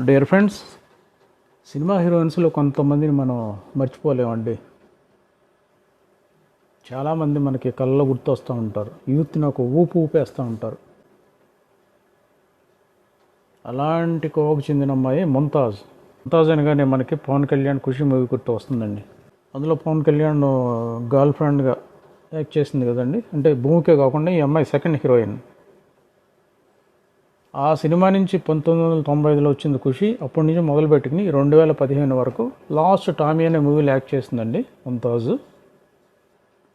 Dear friends cinema హీరోయిన్స్లో కొంతమందిని మనం మర్చిపోలేమండి. చాలామంది మనకి కళ్ళలో గుర్తొస్తూ ఉంటారు. యూత్ని ఒక ఊపు ఊపేస్తూ ఉంటారు. అలాంటి కోవకు చెందిన అమ్మాయి ముంతాజ్. ముంతాజ్ అనగానే మనకి పవన్ కళ్యాణ్ ఖుషి మూవీ గుర్తు వస్తుందండి. అందులో పవన్ కళ్యాణ్ గర్ల్ ఫ్రెండ్గా యాక్ట్ చేసింది కదండి. అంటే భూమికే కాకుండా ఈ అమ్మాయి సెకండ్ హీరోయిన్. ఆ సినిమా నుంచి పంతొమ్మిది వందల తొంభై ఐదులో వచ్చింది ఖుషి అప్పటి నుంచి మొదలు పెట్టుకుని రెండు వేల పదిహేను వరకు లాస్ట్ టామీ అనే మూవీలో యాక్ట్ చేసిందండి ముంతాజ్.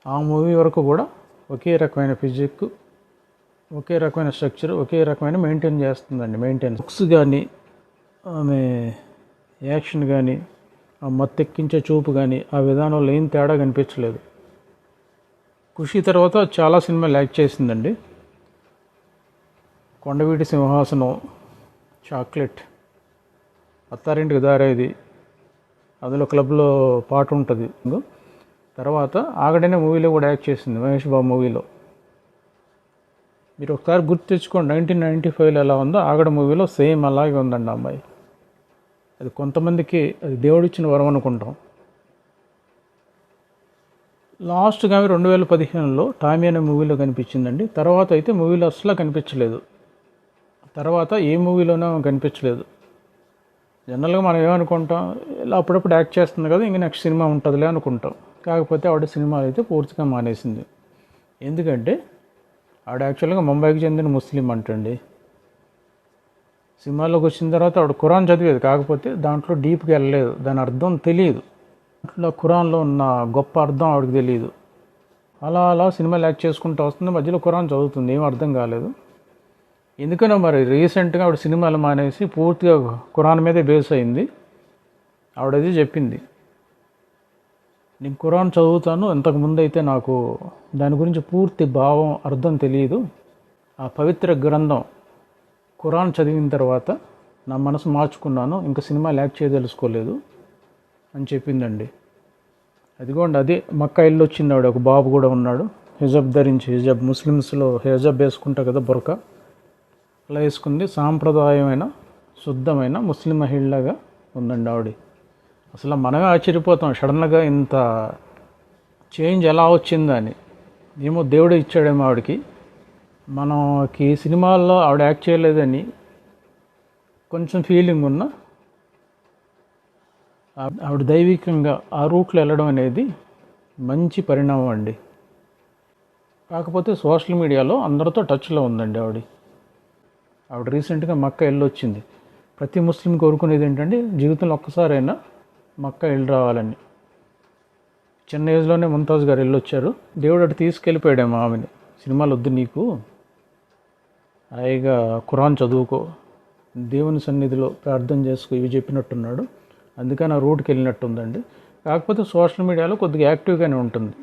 ఆ మూవీ వరకు కూడా ఒకే రకమైన ఫిజిక్ ఒకే రకమైన స్ట్రక్చర్ ఒకే రకమైన మెయింటైన్ చేస్తుందండి మెయింటైన్. బుక్స్ కానీ ఆమె యాక్షన్ కానీ ఆ మత్తెక్కించే చూపు కానీ ఆ విధానంలో ఏం తేడా కనిపించలేదు. ఖుషి తర్వాత చాలా సినిమాలు యాక్ట్ చేసిందండి. కొండవీటి సింహాసనం చాక్లెట్ అత్తారింటికి దారేది అందులో క్లబ్లో పాట ఉంటుంది. తర్వాత ఆగడనే మూవీలో కూడా యాక్ట్ చేసింది మహేష్ బాబు మూవీలో. మీరు ఒకసారి గుర్తు తెచ్చుకోండి నైన్టీన్ నైంటీ ఫైవ్లో ఎలా ఉందో ఆగడ మూవీలో సేమ్ అలాగే ఉందండి అమ్మాయి. అది కొంతమందికి అది దేవుడిచ్చిన వరం అనుకుంటాం. లాస్ట్గా ఆమె రెండు వేల పదిహేనులో టామీ అనే మూవీలో కనిపించిందండి. తర్వాత అయితే మూవీలో అసలు కనిపించలేదు. తర్వాత ఏ మూవీలోనూ కనిపించలేదు. జనరల్గా మనం ఏమనుకుంటాం ఇలా అప్పుడప్పుడు యాక్ట్ చేస్తుంది కదా ఇంక నెక్స్ట్ సినిమా ఉంటుందిలే అనుకుంటాం. కాకపోతే ఆవిడ సినిమాలు అయితే పూర్తిగా మానేసింది. ఎందుకంటే ఆవిడ యాక్చువల్గా ముంబైకి చెందిన ముస్లిం అంటండి. సినిమాలోకి వచ్చిన తర్వాత ఆవిడ ఖురాన్ చదివేది కాకపోతే దాంట్లో డీప్గా వెళ్ళలేదు. దాని అర్థం తెలియదు. దాంట్లో ఖురాన్లో ఉన్న గొప్ప అర్థం ఆవిడకి తెలియదు అలా అలా సినిమాలు యాక్ట్ చేసుకుంటూ వస్తుంది మధ్యలో ఖురాన్ చదువుతుంది ఏం అర్థం కాలేదు. ఎందుకనో మరి రీసెంట్గా ఆవిడ సినిమాలు మానేసి పూర్తిగా ఖురాన్ మీదే బేస్ అయింది. ఆవిడది చెప్పింది. నేను కురాన్ చదువుతాను ఇంతకుముందు అయితే నాకు దాని గురించి పూర్తి భావం అర్థం తెలియదు ఆ పవిత్ర గ్రంథం ఖురాన్ చదివిన తర్వాత నా మనసు మార్చుకున్నాను ఇంకా సినిమా ల్యాక్ చేయదలుచుకోలేదు అని చెప్పిందండి. అదిగోండి అదే మక్క ఇల్లు వచ్చింది ఆవిడ ఒక బాబు కూడా ఉన్నాడు. హిజబ్ ధరించి హిజబ్ ముస్లిమ్స్లో హిజబ్ వేసుకుంటా కదా బురక. వేసుకుంది. సాంప్రదాయమైన శుద్ధమైన ముస్లిం మహిళలాగా ఉందండి ఆవిడ. అసలు మనమే ఆశ్చర్యపోతాం సడన్గా ఇంత చేంజ్ ఎలా వచ్చిందని ఏమో దేవుడు ఇచ్చాడేమో ఆవిడకి. మనకి సినిమాల్లో ఆవిడ యాక్ట్ చేయలేదని కొంచెం ఫీలింగ్ ఉన్న ఆవిడ దైవికంగా ఆ రూట్లో వెళ్ళడం అనేది మంచి పరిణామం అండి. కాకపోతే సోషల్ మీడియాలో అందరితో టచ్లో ఉందండి ఆవిడ. ఆవిడ రీసెంట్గా మక్క వెళ్ళొచ్చింది ప్రతి ముస్లిం కోరుకునేది ఏంటంటే జీవితంలో ఒక్కసారైనా మక్క వెళ్ళి రావాలని. చిన్న ఏజ్లోనే ముంతాజ్ గారు వెళ్ళొచ్చారు దేవుడు అటు తీసుకెళ్ళిపోయాడేమో ఆమెని. సినిమాలు వద్దు నీకు. హాయిగా ఖురాన్ చదువుకో. దేవుని సన్నిధిలో ప్రార్థన చేసుకో ఇవి చెప్పినట్టున్నాడు. అందుకని ఆ రూట్కి వెళ్ళినట్టుందండి. కాకపోతే సోషల్ మీడియాలో కొద్దిగా యాక్టివ్గానే ఉంటుంది.